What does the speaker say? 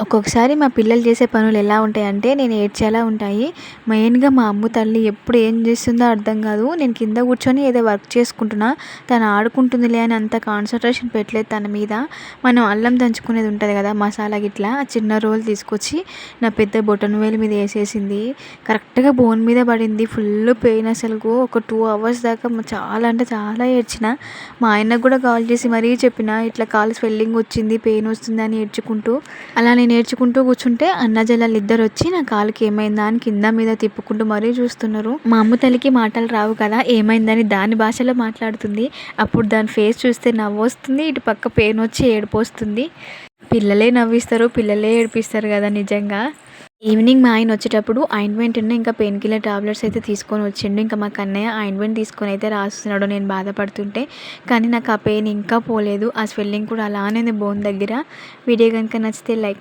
ఒక్కొక్కసారి మా పిల్లలు చేసే పనులు ఎలా ఉంటాయంటే నేను ఏడ్చేలా ఉంటాయి. మెయిన్గా మా అమ్మ తల్లి ఎప్పుడు ఏం చేస్తుందో అర్థం కాదు. నేను కింద కూర్చొని ఏదో వర్క్ చేసుకుంటున్నా. తను ఆడుకుంటుందిలే అని అంత కాన్సన్ట్రేషన్ పెట్టలేదు తన మీద. మనం అల్లం దంచుకునేది ఉంటుంది కదా మసాలా గిట్లా ఆ చిన్న రోల్ తీసుకొచ్చి నా పెద్ద బొటన్ వేలు మీద వేసేసింది. కరెక్ట్గా బోన్ మీద పడింది. ఫుల్ పెయిన్ అసలు ఒక టూ అవర్స్ దాకా చాలా అంటే చాలా ఏడ్చిన. మా ఆయనకు కూడా కాల్ చేసి మరీ చెప్పిన. ఇట్లా కాలు స్వెల్లింగ్ వచ్చింది పెయిన్ వస్తుంది అని ఏడ్చుకుంటూ. అలా నేను ఏడ్చుకుంటూ కూర్చుంటే అన్న ఇద్దరు వచ్చి నా కాలుకి ఏమైందా అని కింద మీద తిప్పుకుంటూ మరీ చూస్తున్నారు. మా అమ్మ తల్లికి మాటలు రావు కదా ఏమైందని దాని భాషలో మాట్లాడుతుంది. అప్పుడు దాని ఫేస్ చూస్తే నవ్వు వస్తుంది ఇటు పక్క పెయిన్ వచ్చి ఏడుపు వస్తుంది పిల్లలే నవ్విస్తారు పిల్లలే ఏడిపిస్తారు కదా నిజంగా. ఈవినింగ్ మా ఆయన వచ్చేటప్పుడు ఆయింట్మెంట్ ఉన్న ఇంకా పెయిన్ కిల్లర్ టాబ్లెట్స్ అయితే తీసుకొని వచ్చిండు. ఇంకా మా కన్నయ్య ఆయింట్మెంట్ తీసుకొని అయితే రాస్తున్నాడు నేను బాధపడుతుంటే. కానీ నాకు ఆ పెయిన్ ఇంకా పోలేదు. ఆ స్వెల్లింగ్ కూడా అలానే బోన్ దగ్గర. వీడియో కనుక నచ్చితే లైక్